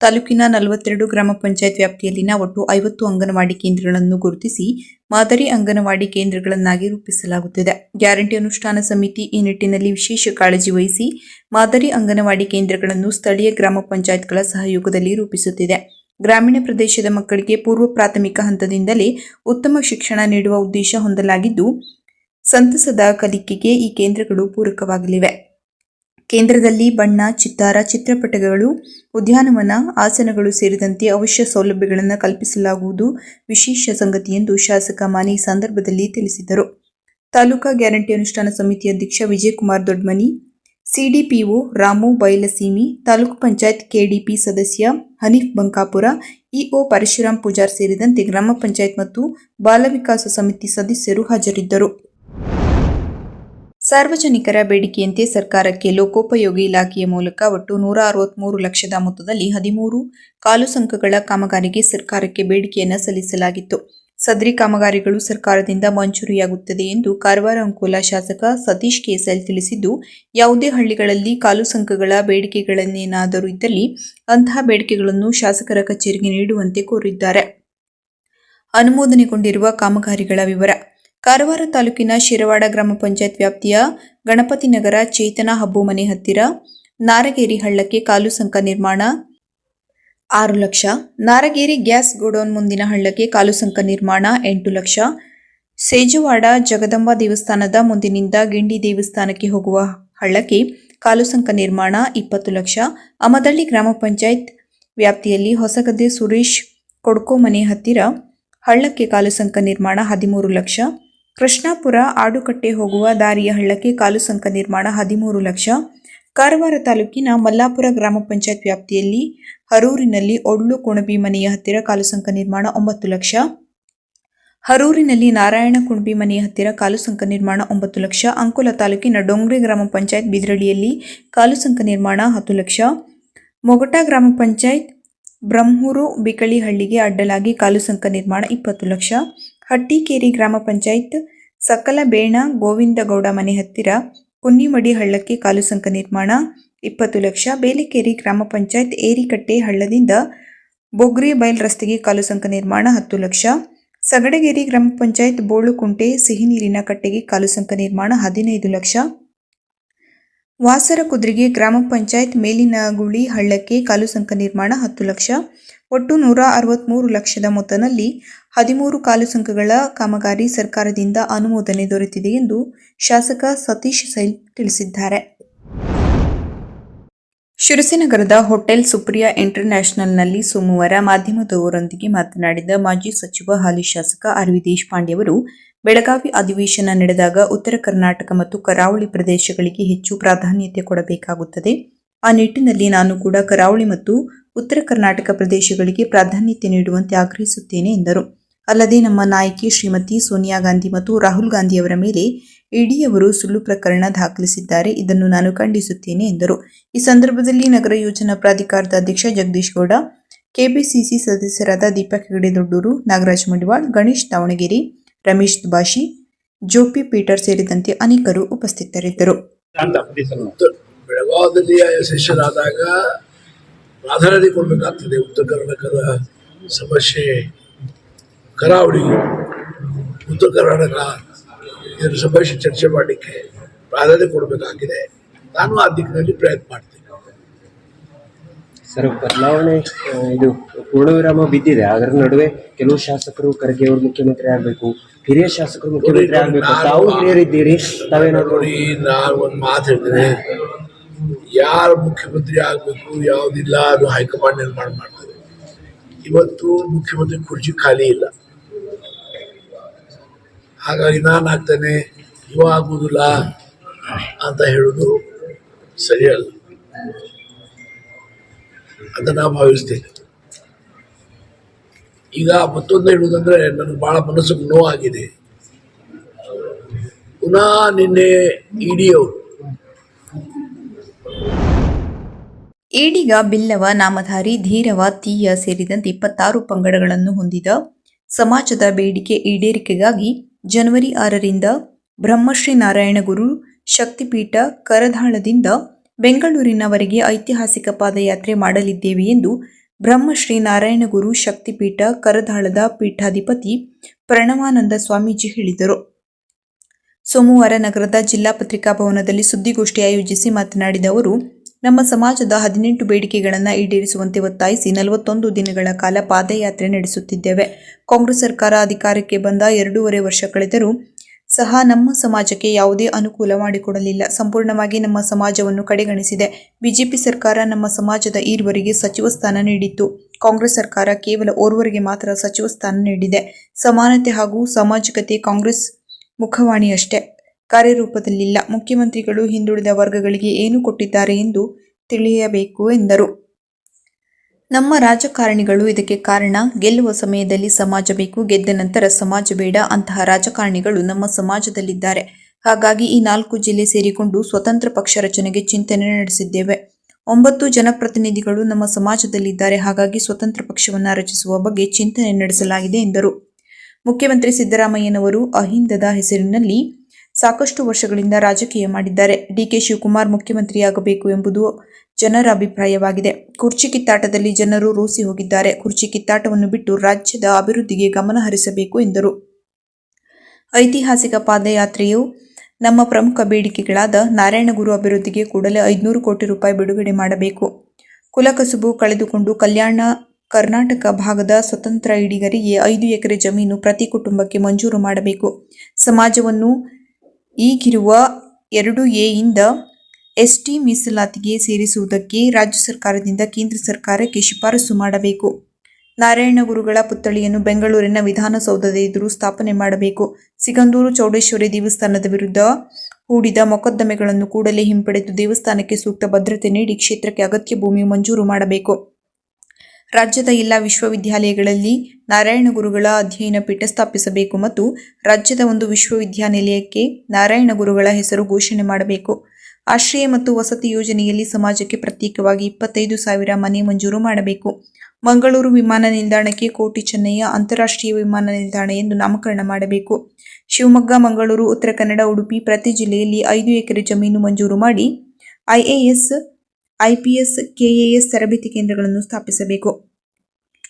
ತಾಲೂಕಿನ ನಲವತ್ತೆರಡು ಗ್ರಾಮ ಪಂಚಾಯತ್ ವ್ಯಾಪ್ತಿಯಲ್ಲಿನ ಒಟ್ಟು ಐವತ್ತು ಅಂಗನವಾಡಿ ಕೇಂದ್ರಗಳನ್ನು ಗುರುತಿಸಿ ಮಾದರಿ ಅಂಗನವಾಡಿ ಕೇಂದ್ರಗಳನ್ನಾಗಿ ರೂಪಿಸಲಾಗುತ್ತಿದೆ. ಗ್ಯಾರಂಟಿ ಅನುಷ್ಠಾನ ಸಮಿತಿ ಈ ನಿಟ್ಟಿನಲ್ಲಿ ವಿಶೇಷ ಕಾಳಜಿ ವಹಿಸಿ ಮಾದರಿ ಅಂಗನವಾಡಿ ಕೇಂದ್ರಗಳನ್ನು ಸ್ಥಳೀಯ ಗ್ರಾಮ ಪಂಚಾಯತ್ಗಳ ಸಹಯೋಗದಲ್ಲಿ ರೂಪಿಸುತ್ತಿದೆ. ಗ್ರಾಮೀಣ ಪ್ರದೇಶದ ಮಕ್ಕಳಿಗೆ ಪೂರ್ವ ಪ್ರಾಥಮಿಕ ಹಂತದಿಂದಲೇ ಉತ್ತಮ ಶಿಕ್ಷಣ ನೀಡುವ ಉದ್ದೇಶ ಹೊಂದಲಾಗಿದ್ದು, ಸಂತಸದ ಕಲಿಕೆಗೆ ಈ ಕೇಂದ್ರಗಳು ಪೂರಕವಾಗಲಿವೆ. ಕೇಂದ್ರದಲ್ಲಿ ಬಣ್ಣ, ಚಿತ್ತಾರ, ಚಿತ್ರಪಟಗಳು, ಉದ್ಯಾನವನ, ಆಸನಗಳು ಸೇರಿದಂತೆ ಅವಶ್ಯ ಸೌಲಭ್ಯಗಳನ್ನು ಕಲ್ಪಿಸಲಾಗುವುದು ವಿಶೇಷ ಸಂಗತಿ ಎಂದು ಶಾಸಕ ಮಾನಿ ಸಂದರ್ಭದಲ್ಲಿ ತಿಳಿಸಿದರು. ತಾಲೂಕಾ ಗ್ಯಾರಂಟಿ ಅನುಷ್ಠಾನ ಸಮಿತಿ ಅಧ್ಯಕ್ಷ ವಿಜಯಕುಮಾರ್ ದೊಡ್ಮನಿ, ಸಿಡಿಪಿಒ ರಾಮು ಬೈಲಸೀಮಿ, ತಾಲೂಕು ಪಂಚಾಯತ್ ಕೆಡಿಪಿ ಸದಸ್ಯ ಹನೀಫ್ ಬಂಕಾಪುರ, ಇಒ ಪರಶುರಾಮ್ ಪೂಜಾರ್ ಸೇರಿದಂತೆ ಗ್ರಾಮ ಪಂಚಾಯತ್ ಮತ್ತು ಬಾಲ ವಿಕಾಸ ಸಮಿತಿ ಸದಸ್ಯರು ಹಾಜರಿದ್ದರು. ಸಾರ್ವಜನಿಕರ ಬೇಡಿಕೆಯಂತೆ ಸರ್ಕಾರಕ್ಕೆ ಲೋಕೋಪಯೋಗಿ ಇಲಾಖೆಯ ಮೂಲಕ ಒಟ್ಟು ನೂರ ಅರವತ್ಮೂರು ಲಕ್ಷದ ಮೊತ್ತದಲ್ಲಿ ಹದಿಮೂರು ಕಾಲು ಸಂಕಗಳ ಕಾಮಗಾರಿಗೆ ಸರ್ಕಾರಕ್ಕೆ ಬೇಡಿಕೆಯನ್ನು ಸಲ್ಲಿಸಲಾಗಿತ್ತು. ಸದರಿ ಕಾಮಗಾರಿಗಳು ಸರ್ಕಾರದಿಂದ ಮಂಜೂರಿಯಾಗುತ್ತದೆ ಎಂದು ಕಾರವಾರ ಅಂಕೋಲ ಶಾಸಕ ಸತೀಶ್ ಕೇಸಲ್ ತಿಳಿಸಿದ್ದು, ಯಾವುದೇ ಹಳ್ಳಿಗಳಲ್ಲಿ ಕಾಲು ಸಂಕಗಳ ಬೇಡಿಕೆಗಳನ್ನೇನಾದರೂ ಇದ್ದಲ್ಲಿ ಅಂತಹ ಬೇಡಿಕೆಗಳನ್ನು ಶಾಸಕರ ಕಚೇರಿಗೆ ನೀಡುವಂತೆ ಕೋರಿದ್ದಾರೆ. ಅನುಮೋದನೆಗೊಂಡಿರುವ ಕಾಮಗಾರಿಗಳ ವಿವರ. ಕಾರವಾರ ತಾಲೂಕಿನ ಶಿರವಾಡ ಗ್ರಾಮ ಪಂಚಾಯತ್ ವ್ಯಾಪ್ತಿಯ ಗಣಪತಿ ನಗರ ಚೇತನ ಹಬ್ಬು ಮನೆ ಹತ್ತಿರ ನಾರಗೇರಿ ಹಳ್ಳಕ್ಕೆ ಕಾಲು ಸಂಕ ನಿರ್ಮಾಣ ಆರು ಲಕ್ಷ. ನಾರಗೇರಿ ಗ್ಯಾಸ್ ಗೋಡೌನ್ ಮುಂದಿನ ಹಳ್ಳಕ್ಕೆ ಕಾಲುಸಂಕ ನಿರ್ಮಾಣ, ಎಂಟು ಲಕ್ಷ. ಸೇಜುವಾಡ ಜಗದಂಬ ದೇವಸ್ಥಾನದ ಮುಂದಿನಿಂದ ಗಿಂಡಿ ದೇವಸ್ಥಾನಕ್ಕೆ ಹೋಗುವ ಹಳ್ಳಕ್ಕೆ ಕಾಲುಸಂಕ ನಿರ್ಮಾಣ, ಇಪ್ಪತ್ತು ಲಕ್ಷ. ಅಮದಳ್ಳಿ ಗ್ರಾಮ ಪಂಚಾಯತ್ ವ್ಯಾಪ್ತಿಯಲ್ಲಿ ಹೊಸಗದ್ದೆ ಸುರೇಶ್ ಕೊಡ್ಕೋ ಮನೆ ಹತ್ತಿರ ಹಳ್ಳಕ್ಕೆ ಕಾಲುಸಂಕ ನಿರ್ಮಾಣ, ಹದಿಮೂರು ಲಕ್ಷ. ಕೃಷ್ಣಾಪುರ ಆಡುಕಟ್ಟೆ ಹೋಗುವ ದಾರಿಯ ಹಳ್ಳಕ್ಕೆ ಕಾಲುಸಂಕ ನಿರ್ಮಾಣ, ಹದಿಮೂರು ಲಕ್ಷ. ಕಾರವಾರ ತಾಲೂಕಿನ ಮಲ್ಲಾಪುರ ಗ್ರಾಮ ಪಂಚಾಯತ್ ವ್ಯಾಪ್ತಿಯಲ್ಲಿ ಹರೂರಿನಲ್ಲಿ ಒಳ್ಳು ಕುಣಬಿ ಮನೆಯ ಹತ್ತಿರ ಕಾಲುಸಂಕ ನಿರ್ಮಾಣ ಒಂಬತ್ತು ಲಕ್ಷ. ಹರೂರಿನಲ್ಲಿ ನಾರಾಯಣ ಕುಣಬಿ ಮನೆಯ ಹತ್ತಿರ ಕಾಲುಸಂಕ ನಿರ್ಮಾಣ ಒಂಬತ್ತು ಲಕ್ಷ. ಅಂಕೋಲ ತಾಲೂಕಿನ ಡೊಂಗ್ರಿ ಗ್ರಾಮ ಪಂಚಾಯತ್ ಬಿದ್ರಳಿಯಲ್ಲಿ ಕಾಲುಸಂಕ ನಿರ್ಮಾಣ ಹತ್ತು ಲಕ್ಷ. ಮೊಗಟ ಗ್ರಾಮ ಪಂಚಾಯತ್ ಬ್ರಹ್ಮೂರು ಬಿಕಳಿಹಳ್ಳಿಗೆ ಅಡ್ಡಲಾಗಿ ಕಾಲುಸಂಕ ನಿರ್ಮಾಣ ಇಪ್ಪತ್ತು ಲಕ್ಷ. ಹಟ್ಟಿಕೇರಿ ಗ್ರಾಮ ಪಂಚಾಯತ್ ಸಕಲ ಬೇಣ ಗೋವಿಂದಗೌಡ ಮನೆ ಹತ್ತಿರ ಕುನ್ನಿಮಡಿ ಹಳ್ಳಕ್ಕೆ ಕಾಲು ಸಂಕ ನಿರ್ಮಾಣ, ಇಪ್ಪತ್ತು ಲಕ್ಷ. ಬೇಲಿಕೇರಿ ಗ್ರಾಮ ಪಂಚಾಯತ್ ಏರಿಕಟ್ಟೆ ಹಳ್ಳದಿಂದ ಬೊಗ್ರಿ ಬೈಲ್ ರಸ್ತೆಗೆ ಕಾಲು ಸಂಕ ನಿರ್ಮಾಣ, ಹತ್ತು ಲಕ್ಷ. ಸಗಡಗೇರಿ ಗ್ರಾಮ ಪಂಚಾಯತ್ ಬೋಳುಕುಂಟೆ ಸಿಹಿನೀರಿನ ಕಟ್ಟೆಗೆ ಕಾಲು ಸಂಕ ನಿರ್ಮಾಣ, ಹದಿನೈದು ಲಕ್ಷ. ವಾಸರ ಕುದ್ರಿಗೆ ಗ್ರಾಮ ಪಂಚಾಯತ್ ಮೇಲಿನಗುಳಿ ಹಳ್ಳಕ್ಕೆ ಕಾಲು ಸಂಕ ನಿರ್ಮಾಣ ಹತ್ತು ಲಕ್ಷ. ಒಟ್ಟು ನೂರ ಅರವತ್ತ್ಮೂರು ಲಕ್ಷದ ಮೊತ್ತದಲ್ಲಿ ಹದಿಮೂರು ಕಾಲು ಸಂಕಗಳ ಕಾಮಗಾರಿ ಸರ್ಕಾರದಿಂದ ಅನುಮೋದನೆ ದೊರೆತಿದೆ ಎಂದು ಶಾಸಕ ಸತೀಶ್ ಸೈಲ್ ತಿಳಿಸಿದ್ದಾರೆ. ಶಿರಸಿನಗರದ ಹೋಟೆಲ್ ಸುಪ್ರಿಯಾ ಇಂಟರ್ನ್ಯಾಷನಲ್ನಲ್ಲಿ ಸೋಮವಾರ ಮಾಧ್ಯಮದವರೊಂದಿಗೆ ಮಾತನಾಡಿದ ಮಾಜಿ ಸಚಿವ ಹಾಲಿ ಶಾಸಕ ಆರ್ ವಿ ದೇಶಪಾಂಡೆ ಅವರು ಬೆಳಗಾವಿ ಅಧಿವೇಶನ ನಡೆದಾಗ ಉತ್ತರ ಕರ್ನಾಟಕ ಮತ್ತು ಕರಾವಳಿ ಪ್ರದೇಶಗಳಿಗೆ ಹೆಚ್ಚು ಪ್ರಾಧಾನ್ಯತೆ ಕೊಡಬೇಕಾಗುತ್ತದೆ. ಆ ನಿಟ್ಟಿನಲ್ಲಿ ನಾನು ಕೂಡ ಕರಾವಳಿ ಮತ್ತು ಉತ್ತರ ಕರ್ನಾಟಕ ಪ್ರದೇಶಗಳಿಗೆ ಪ್ರಾಧಾನ್ಯತೆ ನೀಡುವಂತೆ ಆಗ್ರಹಿಸುತ್ತೇನೆ, ಎಂದರು. ಅಲ್ಲದೆ ನಮ್ಮ ನಾಯಕಿ ಶ್ರೀಮತಿ ಸೋನಿಯಾ ಗಾಂಧಿ ಮತ್ತು ರಾಹುಲ್ ಗಾಂಧಿ ಅವರ ಮೇಲೆ ಇಡಿಯವರು ಸುಳ್ಳು ಪ್ರಕರಣ ದಾಖಲಿಸಿದ್ದಾರೆ. ಇದನ್ನು ನಾನು ಖಂಡಿಸುತ್ತೇನೆ, ಎಂದರು. ಈ ಸಂದರ್ಭದಲ್ಲಿ ನಗರ ಯೋಜನಾ ಪ್ರಾಧಿಕಾರದ ಅಧ್ಯಕ್ಷ ಜಗದೀಶ್ ಗೌಡ, ಕೆಪಿಸಿಸಿ ಸದಸ್ಯರಾದ ದೀಪಕ್ ಹೆಗಡೆ ದೊಡ್ಡೂರು ನಾಗರಾಜ್ ಮಡಿವಾಳ್, ಗಣೇಶ್ ದಾವಣಗೆರೆ ರಮೇಶ್ ದುಬಾಶಿ ಜೋಪಿ ಪೀಟರ್ ಸೇರಿದಂತೆ ಅನೇಕರು ಉಪಸ್ಥಿತರಿದ್ದರು. ಬೆಳಗಾವದಲ್ಲಿ ಆದಾಗ ಪ್ರಾಧಾನ್ಯತೆ ಕೊಡಬೇಕಾಗ್ತದೆ ಉತ್ತರ ಕರ್ನಾಟಕದ ಸಮಸ್ಯೆ. ಕರಾವಳಿ, ಉತ್ತರ ಕರ್ನಾಟಕ ಇದರ ಸಮಸ್ಯೆ ಚರ್ಚೆ ಮಾಡಲಿಕ್ಕೆ ಪ್ರಾಧಾನ್ಯ ಕೊಡಬೇಕಾಗಿದೆ. ನಾನು ಆ ದಿಕ್ಕಿನಲ್ಲಿ ಪ್ರಯತ್ನ ಮಾಡ್ತೀನಿ. ಸರ್ ಬದಲಾವಣೆ ಇದು ಪೂರ್ಣವಿರಾಮ ಬಿದ್ದಿದೆ. ಅದರ ನಡುವೆ ಕೆಲವು ಶಾಸಕರು ಖರ್ಗೆ ಅವರು ಮುಖ್ಯಮಂತ್ರಿ ಆಗಬೇಕು ಹಿರಿಯ ಶಾಸಕರು ಮುಖ್ಯಮಂತ್ರಿ ಆಗಬೇಕು. ತಾವು ಹಿರಿಯರಿದ್ದೀರಿ ತಾವೇನಾದ್ರು ನೋಡಿ ನಾನು ಒಂದು ಮಾತು ಹೇಳ್ತೇನೆ. ಯಾರು ಮುಖ್ಯಮಂತ್ರಿ ಆಗಬೇಕು ಯಾವುದಿಲ್ಲ ಅದು ಹೈಕಮಾಂಡ್ ನಿರ್ಮಾಣ ಮಾಡ್ತದೆ. ಇವತ್ತು ಮುಖ್ಯಮಂತ್ರಿ ಕುರ್ಚಿ ಖಾಲಿ ಇಲ್ಲ. ಹಾಗಾಗಿ ನಾನು ಆಗ್ತೇನೆ ಇವ ಆಗುವುದಿಲ್ಲ ಅಂತ ಹೇಳೋದು ಸರಿಯಲ್ಲ. ಅಂತ ನಾವು ಭಾವಿಸ್ತೇನೆ ಈಗ ಮತ್ತೊಂದು ಹೇಳುವುದಂದ್ರೆ ನನಗೆ ಬಹಳ ಮನಸ್ಸಿಗೆ ನೋವಾಗಿದೆ. ಪುನಃ ನಿನ್ನೆ ಇಡಿಯವರು ಈಡಿಗ ಬಿಲ್ಲವ ನಾಮಧಾರಿ ಧೀರವ ತೀಯ ಸೇರಿದಂತೆ ಇಪ್ಪತ್ತಾರು ಪಂಗಡಗಳನ್ನು ಹೊಂದಿದ ಸಮಾಜದ ಬೇಡಿಕೆ ಈಡೇರಿಕೆಗಾಗಿ ಜನವರಿ ಆರರಿಂದ ಬ್ರಹ್ಮಶ್ರೀ ನಾರಾಯಣಗುರು ಶಕ್ತಿಪೀಠ ಕರದಾಳದಿಂದ ಬೆಂಗಳೂರಿನವರೆಗೆ ಐತಿಹಾಸಿಕ ಪಾದಯಾತ್ರೆ ಮಾಡಲಿದ್ದೇವೆ ಎಂದು ಬ್ರಹ್ಮಶ್ರೀ ನಾರಾಯಣಗುರು ಶಕ್ತಿಪೀಠ ಕರದಾಳದ ಪೀಠಾಧಿಪತಿ ಪ್ರಣವಾನಂದ ಸ್ವಾಮೀಜಿ ಹೇಳಿದರು. ಸೋಮವಾರ ನಗರದ ಜಿಲ್ಲಾ ಪತ್ರಿಕಾ ಭವನದಲ್ಲಿ ಸುದ್ದಿಗೋಷ್ಠಿ ಆಯೋಜಿಸಿ ಮಾತನಾಡಿದ ಅವರು, ನಮ್ಮ ಸಮಾಜದ ಹದಿನೆಂಟು ಬೇಡಿಕೆಗಳನ್ನು ಈಡೇರಿಸುವಂತೆ ಒತ್ತಾಯಿಸಿ ನಲವತ್ತೊಂದು ದಿನಗಳ ಕಾಲ ಪಾದಯಾತ್ರೆ ನಡೆಸುತ್ತಿದ್ದೇವೆ. ಕಾಂಗ್ರೆಸ್ ಸರ್ಕಾರ ಅಧಿಕಾರಕ್ಕೆ ಬಂದ ಎರಡೂವರೆ ವರ್ಷ ಕಳೆದರೂ ಸಹ ನಮ್ಮ ಸಮಾಜಕ್ಕೆ ಯಾವುದೇ ಅನುಕೂಲ ಮಾಡಿಕೊಡಲಿಲ್ಲ. ಸಂಪೂರ್ಣವಾಗಿ ನಮ್ಮ ಸಮಾಜವನ್ನು ಕಡೆಗಣಿಸಿದೆ. ಬಿಜೆಪಿ ಸರ್ಕಾರ ನಮ್ಮ ಸಮಾಜದ ಈರುವರಿಗೆ ಸಚಿವ ಸ್ಥಾನ ನೀಡಿತ್ತು. ಕಾಂಗ್ರೆಸ್ ಸರ್ಕಾರ ಕೇವಲ ಓರ್ವರಿಗೆ ಮಾತ್ರ ಸಚಿವ ಸ್ಥಾನ ನೀಡಿದೆ. ಸಮಾನತೆ ಹಾಗೂ ಸಾಮಾಜಿಕತೆ ಕಾಂಗ್ರೆಸ್ ಮುಖವಾಣಿಯಷ್ಟೇ. ಕಾರ್ಯರೂಪದಲ್ಲಿಲ್ಲ. ಮುಖ್ಯಮಂತ್ರಿಗಳು ಹಿಂದುಳಿದ ವರ್ಗಗಳಿಗೆ ಏನು ಕೊಟ್ಟಿದ್ದಾರೆ ಎಂದು ತಿಳಿಯಬೇಕು ಎಂದರು. ನಮ್ಮ ರಾಜಕಾರಣಿಗಳು ಇದಕ್ಕೆ ಕಾರಣ ಗೆಲ್ಲುವ ಸಮಯದಲ್ಲಿ ಸಮಾಜ ಬೇಕು, ಗೆದ್ದ ನಂತರ ಸಮಾಜ ಬೇಡ ಅಂತಹ ರಾಜಕಾರಣಿಗಳು ನಮ್ಮ ಸಮಾಜದಲ್ಲಿದ್ದಾರೆ. ಹಾಗಾಗಿ ಈ ನಾಲ್ಕು ಜಿಲ್ಲೆ ಸೇರಿಕೊಂಡು ಸ್ವತಂತ್ರ ಪಕ್ಷ ರಚನೆಗೆ ಚಿಂತನೆ ನಡೆಸಿದ್ದೇವೆ. ಒಂಬತ್ತು ಜನಪ್ರತಿನಿಧಿಗಳು ನಮ್ಮ ಸಮಾಜದಲ್ಲಿದ್ದಾರೆ, ಹಾಗಾಗಿ ಸ್ವತಂತ್ರ ಪಕ್ಷವನ್ನು ರಚಿಸುವ ಬಗ್ಗೆ ಚಿಂತನೆ ನಡೆಸಲಾಗಿದೆ ಎಂದರು. ಮುಖ್ಯಮಂತ್ರಿ ಸಿದ್ದರಾಮಯ್ಯನವರು ಅಹಿಂದದ ಹೆಸರಿನಲ್ಲಿ ಸಾಕಷ್ಟು ವರ್ಷಗಳಿಂದ ರಾಜಕೀಯ ಮಾಡಿದ್ದಾರೆ. ಡಿಕೆ ಶಿವಕುಮಾರ್ ಮುಖ್ಯಮಂತ್ರಿಯಾಗಬೇಕು ಎಂಬುದು ಜನರ ಅಭಿಪ್ರಾಯವಾಗಿದೆ. ಕುರ್ಚಿ ಕಿತ್ತಾಟದಲ್ಲಿ ಜನರು ರೋಸಿ ಹೋಗಿದ್ದಾರೆ. ಕುರ್ಚಿ ಕಿತ್ತಾಟವನ್ನು ಬಿಟ್ಟು ರಾಜ್ಯದ ಅಭಿವೃದ್ಧಿಗೆ ಗಮನ ಹರಿಸಬೇಕು ಎಂದರು. ಐತಿಹಾಸಿಕ ಪಾದಯಾತ್ರೆಯು ನಮ್ಮ ಪ್ರಮುಖ ಬೇಡಿಕೆಗಳಾದ ನಾರಾಯಣಗುರು ಅಭಿವೃದ್ಧಿಗೆ ಕೂಡಲೇ ಐದುನೂರು ಕೋಟಿ ರೂಪಾಯಿ ಬಿಡುಗಡೆ ಮಾಡಬೇಕು. ಕುಲಕಸುಬು ಕಳೆದುಕೊಂಡು ಕಲ್ಯಾಣ ಕರ್ನಾಟಕ ಭಾಗದ ಸ್ವತಂತ್ರ ಇಡಿಗರಿಗೆ ಐದು ಎಕರೆ ಜಮೀನು ಪ್ರತಿ ಕುಟುಂಬಕ್ಕೆ ಮಂಜೂರು ಮಾಡಬೇಕು. ಸಮಾಜವನ್ನು ಈಗಿರುವ ಎರಡು ಎಯಿಂದ ಎಸ್ಟಿ ಮೀಸಲಾತಿಗೆ ಸೇರಿಸುವುದಕ್ಕೆ ರಾಜ್ಯ ಸರ್ಕಾರದಿಂದ ಕೇಂದ್ರ ಸರ್ಕಾರಕ್ಕೆ ಶಿಫಾರಸು ಮಾಡಬೇಕು. ನಾರಾಯಣ ಗುರುಗಳ ಪುತ್ಥಳಿಯನ್ನು ಬೆಂಗಳೂರಿನ ವಿಧಾನಸೌಧದ ಎದುರು ಸ್ಥಾಪನೆ ಮಾಡಬೇಕು. ಸಿಗಂದೂರು ಚೌಡೇಶ್ವರಿ ದೇವಸ್ಥಾನದ ವಿರುದ್ಧ ಹೂಡಿದ ಮೊಕದ್ದಮೆಗಳನ್ನು ಕೂಡಲೇ ಹಿಂಪಡೆದು ದೇವಸ್ಥಾನಕ್ಕೆ ಸೂಕ್ತ ಭದ್ರತೆ ನೀಡಿ ಕ್ಷೇತ್ರಕ್ಕೆ ಅಗತ್ಯ ಭೂಮಿ ಮಂಜೂರು ಮಾಡಬೇಕು. ರಾಜ್ಯದ ಎಲ್ಲ ವಿಶ್ವವಿದ್ಯಾಲಯಗಳಲ್ಲಿ ನಾರಾಯಣ ಗುರುಗಳ ಅಧ್ಯಯನ ಪೀಠ ಸ್ಥಾಪಿಸಬೇಕು ಮತ್ತು ರಾಜ್ಯದ ಒಂದು ವಿಶ್ವವಿದ್ಯಾನಿಲಯಕ್ಕೆ ನಾರಾಯಣ ಗುರುಗಳ ಹೆಸರು ಘೋಷಣೆ ಮಾಡಬೇಕು. ಆಶ್ರಯ ಮತ್ತು ವಸತಿ ಯೋಜನೆಯಲ್ಲಿ ಸಮಾಜಕ್ಕೆ ಪ್ರತ್ಯೇಕವಾಗಿ ಇಪ್ಪತ್ತೈದು ಸಾವಿರ ಮನೆ ಮಂಜೂರು ಮಾಡಬೇಕು. ಮಂಗಳೂರು ವಿಮಾನ ನಿಲ್ದಾಣಕ್ಕೆ ಕೋಟಿ ಚೆನ್ನಯ್ಯ ಅಂತಾರಾಷ್ಟ್ರೀಯ ವಿಮಾನ ನಿಲ್ದಾಣ ಎಂದು ನಾಮಕರಣ ಮಾಡಬೇಕು. ಶಿವಮೊಗ್ಗ, ಮಂಗಳೂರು, ಉತ್ತರ ಕನ್ನಡ, ಉಡುಪಿ ಪ್ರತಿ ಜಿಲ್ಲೆಯಲ್ಲಿ ಐದು ಎಕರೆ ಜಮೀನು ಮಂಜೂರು ಮಾಡಿ ಐಎಎಸ್, ಐಪಿಎಸ್, ಕೆಎಎಸ್ ತರಬೇತಿ ಕೇಂದ್ರಗಳನ್ನು ಸ್ಥಾಪಿಸಬೇಕು.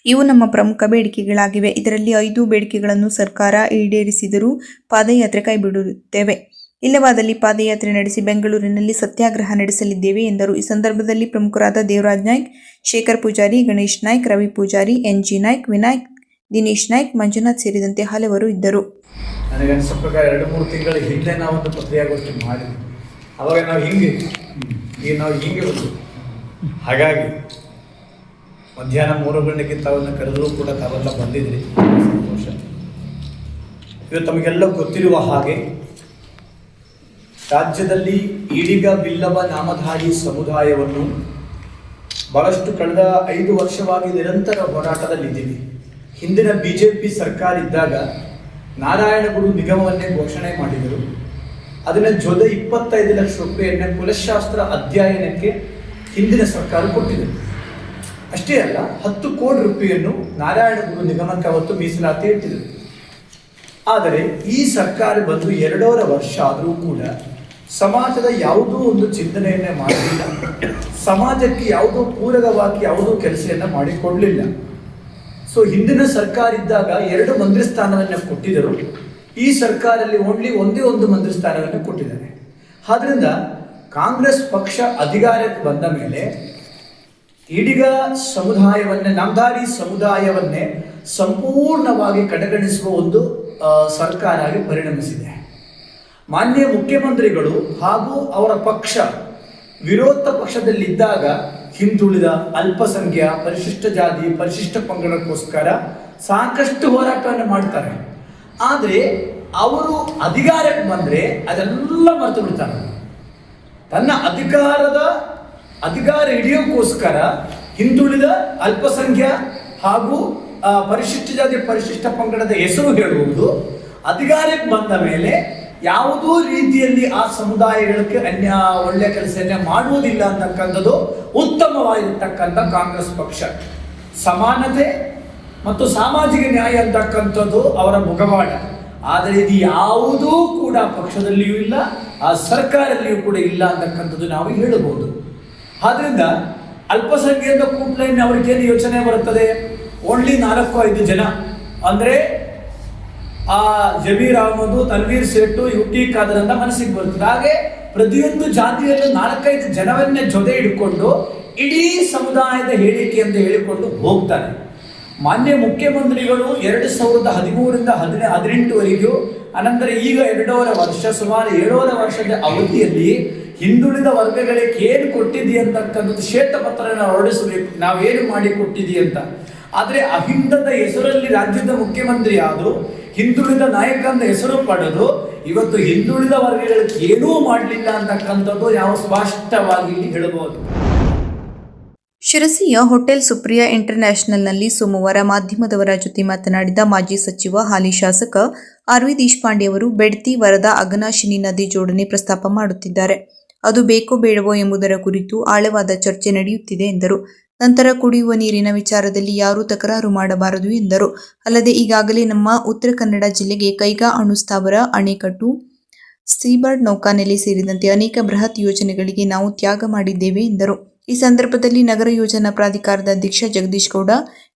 ಇವು ನಮ್ಮ ಪ್ರಮುಖ ಬೇಡಿಕೆಗಳಾಗಿವೆ. ಇದರಲ್ಲಿ ಐದು ಬೇಡಿಕೆಗಳನ್ನು ಸರ್ಕಾರ ಈಡೇರಿಸಿದರೂ ಪಾದಯಾತ್ರೆ ಕೈಬಿಡುತ್ತೇವೆ. ಇಲ್ಲವಾದಲ್ಲಿ ಪಾದಯಾತ್ರೆ ನಡೆಸಿ ಬೆಂಗಳೂರಿನಲ್ಲಿ ಸತ್ಯಾಗ್ರಹ ನಡೆಸಲಿದ್ದೇವೆ ಎಂದರು. ಈ ಸಂದರ್ಭದಲ್ಲಿ ಪ್ರಮುಖರಾದ ದೇವರಾಜ್ ನಾಯ್ಕ್, ಶೇಖರ್ ಪೂಜಾರಿ, ಗಣೇಶ್ ನಾಯ್ಕ್, ರವಿ ಪೂಜಾರಿ, ಎನ್ ಜಿ ನಾಯ್ಕ್, ವಿನಾಯಕ್, ದಿನೇಶ್ ನಾಯ್ಕ್, ಮಂಜುನಾಥ್ ಸೇರಿದಂತೆ ಹಲವರು ಇದ್ದರು. ನನಗನ್ಸೋ ಪ್ರಕಾರ ಎರಡು ಮೂರು ತಿಂಗಳ ಹಿಂದೆ ನಾವೊಂದು ಪತ್ರಿಕಾಗೋಷ್ಠಿ ಮಾಡಿದ್ವಿ. ಅವಾಗ ನಾವು ಹಿಂಗೆ ಈಗ ನಾವು ಹಿಂಗೆ ಹಾಗಾಗಿ ಮಧ್ಯಾಹ್ನ ಮೂರು ಗಂಟೆಗೆ ತಾವನ್ನು ಕರೆದರೂ ಕೂಡ ತಾವೆಲ್ಲ ಬಂದಿದ್ರಿ. ಸಂತೋಷ. ಇದು ತಮಗೆಲ್ಲ ಗೊತ್ತಿರುವ ಹಾಗೆ ರಾಜ್ಯದಲ್ಲಿ ಈಡಿಗ ಬಿಲ್ಲವ ನಾಮಧಾರಿ ಸಮುದಾಯವನ್ನು ಬಹಳಷ್ಟು ಕಳೆದ ಐದು ವರ್ಷವಾಗಿ ನಿರಂತರ ಹೋರಾಟದಲ್ಲಿದ್ದೀವಿ. ಹಿಂದಿನ ಬಿ ಜೆ ಪಿ ಸರ್ಕಾರ ಇದ್ದಾಗ ನಾರಾಯಣಗುರು ನಿಗಮವನ್ನೇ ಘೋಷಣೆ ಮಾಡಿದರು. ಅದನ್ನ ಜೊತೆ ಇಪ್ಪತ್ತೈದು ಲಕ್ಷ ರೂಪಾಯಿಯನ್ನ ಕುಲಶಾಸ್ತ್ರ ಅಧ್ಯಯನಕ್ಕೆ ಹಿಂದಿನ ಸರ್ಕಾರ ಕೊಟ್ಟಿದೆ. ಅಷ್ಟೇ ಅಲ್ಲ, ಹತ್ತು ಕೋಟಿ ರೂಪಾಯಿಯನ್ನು ನಾರಾಯಣಗುರು ನಿಗಮಕ್ಕೆ ಅವತ್ತು ಮೀಸಲಾತಿ ಇಟ್ಟಿದೆ ಆದರೆ ಈ ಸರ್ಕಾರ ಬಂದು ಎರಡೂವರೆ ವರ್ಷ ಆದರೂ ಕೂಡ ಸಮಾಜದ ಯಾವುದೂ ಒಂದು ಚಿಂತನೆಯನ್ನೇ ಮಾಡಲಿಲ್ಲ ಸಮಾಜಕ್ಕೆ ಯಾವುದೋ ಪೂರಕವಾಗಿ ಯಾವುದೋ ಕೆಲಸವನ್ನು ಮಾಡಿಕೊಡಲಿಲ್ಲ ಸೊ ಹಿಂದಿನ ಸರ್ಕಾರ ಇದ್ದಾಗ ಎರಡು ಮಂತ್ರಿ ಸ್ಥಾನವನ್ನು ಕೊಟ್ಟಿದ್ದರು. ಈ ಸರ್ಕಾರದಲ್ಲಿ ಓನ್ಲಿ ಒಂದೇ ಒಂದು ಮಂತ್ರಿ ಸ್ಥಾನವನ್ನು ಕೊಟ್ಟಿದ್ದಾರೆ. ಆದ್ರಿಂದ ಕಾಂಗ್ರೆಸ್ ಪಕ್ಷ ಅಧಿಕಾರಕ್ಕೆ ಬಂದ ಮೇಲೆ ಈಡಿಗ ಸಮುದಾಯವನ್ನೇ ನಾಮಧಾರಿ ಸಮುದಾಯವನ್ನೇ ಸಂಪೂರ್ಣವಾಗಿ ಕಡೆಗಣಿಸುವ ಒಂದು ಸರ್ಕಾರ ಆಗಿ ಪರಿಣಮಿಸಿದೆ. ಮಾನ್ಯ ಮುಖ್ಯಮಂತ್ರಿಗಳು ಹಾಗೂ ಅವರ ಪಕ್ಷ ವಿರೋಧ ಪಕ್ಷದಲ್ಲಿದ್ದಾಗ ಹಿಂದುಳಿದ ಅಲ್ಪಸಂಖ್ಯಾ, ಪರಿಶಿಷ್ಟ ಜಾತಿ, ಪರಿಶಿಷ್ಟ ಪಂಗಡಕ್ಕೋಸ್ಕರ ಸಾಕಷ್ಟು ಹೋರಾಟವನ್ನು ಮಾಡ್ತಾರೆ. ಆದರೆ ಅವರು ಅಧಿಕಾರಕ್ಕೆ ಬಂದರೆ ಅದೆಲ್ಲ ಮರೆತು ಬಿಡ್ತಾರೆ. ತನ್ನ ಅಧಿಕಾರದ, ಅಧಿಕಾರ ಹಿಡಿಯೋಕ್ಕೋಸ್ಕರ ಹಿಂದುಳಿದ ಅಲ್ಪಸಂಖ್ಯಾ ಹಾಗೂ ಪರಿಶಿಷ್ಟ ಜಾತಿ, ಪರಿಶಿಷ್ಟ ಪಂಗಡದ ಹೆಸರು ಹೇಳುವುದು ಅಧಿಕಾರಕ್ಕೆ ಬಂದ ಮೇಲೆ ಯಾವುದೋ ರೀತಿಯಲ್ಲಿ ಆ ಸಮುದಾಯಗಳಿಗೆ ಅನ್ಯ, ಒಳ್ಳೆ ಕೆಲಸವನ್ನ ಮಾಡುವುದಿಲ್ಲ ಅಂತಕ್ಕಂಥದ್ದು ಉತ್ತಮವಾಗಿರ್ತಕ್ಕಂಥ ಕಾಂಗ್ರೆಸ್ ಪಕ್ಷ. ಸಮಾನತೆ ಮತ್ತು ಸಾಮಾಜಿಕ ನ್ಯಾಯ ಅಂತಕ್ಕಂಥದ್ದು ಅವರ ಮುಖವಾಡ. ಆದರೆ ಇದು ಯಾವುದೂ ಕೂಡ ಪಕ್ಷದಲ್ಲಿಯೂ ಇಲ್ಲ, ಆ ಸರ್ಕಾರದಲ್ಲಿಯೂ ಕೂಡ ಇಲ್ಲ ಅಂತಕ್ಕಂಥದ್ದು ನಾವು ಹೇಳಬಹುದು. ಆದ್ದರಿಂದ ಅಲ್ಪಸಂಖ್ಯಾತ ಕೂಟ್ಲೈನ್ ಅವ್ರಿಗೇನು ಯೋಚನೆ ಬರುತ್ತದೆ? ಓನ್ಲಿ ನಾಲ್ಕು, ಐದು ಜನ. ಅಂದ್ರೆ ಆ ಜಮೀರ್ ಅಹಮದು, ತನ್ವೀರ್ ಸೇಠು, ಯುಟಿ ಅಂತ ಮನಸ್ಸಿಗೆ ಬರ್ತದೆ ಹಾಗೆ ಪ್ರತಿಯೊಂದು ಜಾತಿಯಲ್ಲೂ ನಾಲ್ಕೈದು ಜನವನ್ನೇ ಜೊತೆ ಹಿಡ್ಕೊಂಡು ಇಡೀ ಸಮುದಾಯದ ಹೇಳಿಕೆ ಅಂತ ಹೇಳಿಕೊಂಡು ಹೋಗ್ತಾರೆ. ಮಾನ್ಯ ಮುಖ್ಯಮಂತ್ರಿಗಳು ಎರಡು ಸಾವಿರದ ಹದಿಮೂರರಿಂದ ಹದಿನ, ಹದಿನೆಂಟುವರೆಗೂ, ಅನಂತರ ಈಗ ಎರಡೂವರೆ ವರ್ಷ, ಸುಮಾರು ಏಳೂವರೆ ವರ್ಷದ ಅವಧಿಯಲ್ಲಿ ಹಿಂದುಳಿದ ವರ್ಗಗಳಿಗೆ ಏನು ಕೊಟ್ಟಿದ್ದೀ ಅಂತಕ್ಕಂಥದ್ದು ಶ್ವೇತಪತ್ರನ ಹೊರಡಿಸಬೇಕು. ನಾವೇನು ಮಾಡಿ ಕೊಟ್ಟಿದ್ದೀ ಅಂತ. ಆದರೆ ಅಹಿಂದದ ಹೆಸರಲ್ಲಿ ರಾಜ್ಯದ ಮುಖ್ಯಮಂತ್ರಿ ಆದು ಹಿಂದುಳಿದ ನಾಯಕ ಅಂತ ಹೆಸರು ಪಡೆದು ಇವತ್ತು ಹಿಂದುಳಿದ ವರ್ಗಗಳಿಗೆ ಏನೂ ಮಾಡಲಿಲ್ಲ ಅಂತಕ್ಕಂಥದ್ದು ಯಾವ ಸ್ಪಷ್ಟವಾಗಿ ಹೇಳಬಹುದು. ಶಿರಸಿಯ ಹೋಟೆಲ್ ಸುಪ್ರಿಯಾ ಇಂಟರ್ನ್ಯಾಷನಲ್ನಲ್ಲಿ ಸೋಮವಾರ ಮಾಧ್ಯಮದವರ ಜೊತೆ ಮಾತನಾಡಿದ ಮಾಜಿ ಸಚಿವ, ಹಾಲಿ ಶಾಸಕ ಆರ್ ದೇಶಪಾಂಡೆ ಅವರು ಬೆಡ್ತಿ ವರದ ಅಗನಾಶಿನಿ ನದಿ ಜೋಡಣೆ ಪ್ರಸ್ತಾಪ ಮಾಡುತ್ತಿದ್ದಾರೆ. ಅದು ಬೇಕೋ ಬೇಡವೋ ಎಂಬುದರ ಕುರಿತು ಆಳವಾದ ಚರ್ಚೆ ನಡೆಯುತ್ತಿದೆ ಎಂದರು. ನಂತರ ಕುಡಿಯುವ ನೀರಿನ ವಿಚಾರದಲ್ಲಿ ಯಾರೂ ತಕರಾರು ಮಾಡಬಾರದು ಎಂದರು. ಅಲ್ಲದೆ ಈಗಾಗಲೇ ನಮ್ಮ ಉತ್ತರ ಕನ್ನಡ ಜಿಲ್ಲೆಗೆ ಕೈಗಾ ಅಣುಸ್ಥಾವರ ಅಣೆಕಟ್ಟು, ಸೀಬರ್ಡ್ ನೌಕಾನೆಲೆ ಸೇರಿದಂತೆ ಅನೇಕ ಬೃಹತ್ ಯೋಜನೆಗಳಿಗೆ ನಾವು ತ್ಯಾಗ ಮಾಡಿದ್ದೇವೆ ಎಂದರು. ಈ ಸಂದರ್ಭದಲ್ಲಿ ನಗರ ಯೋಜನಾ ಪ್ರಾಧಿಕಾರದ ಅಧ್ಯಕ್ಷ ಜಗದೀಶ್ ಗೌಡ,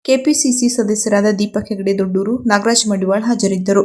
ಕೆಪಿಸಿಸಿ ಸದಸ್ಯರಾದ ದೀಪಕ್ ಹೆಗಡೆ ದೊಡ್ಡೂರು, ನಾಗರಾಜ್ ಮಡಿವಾಳ್ ಹಾಜರಿದ್ದರು.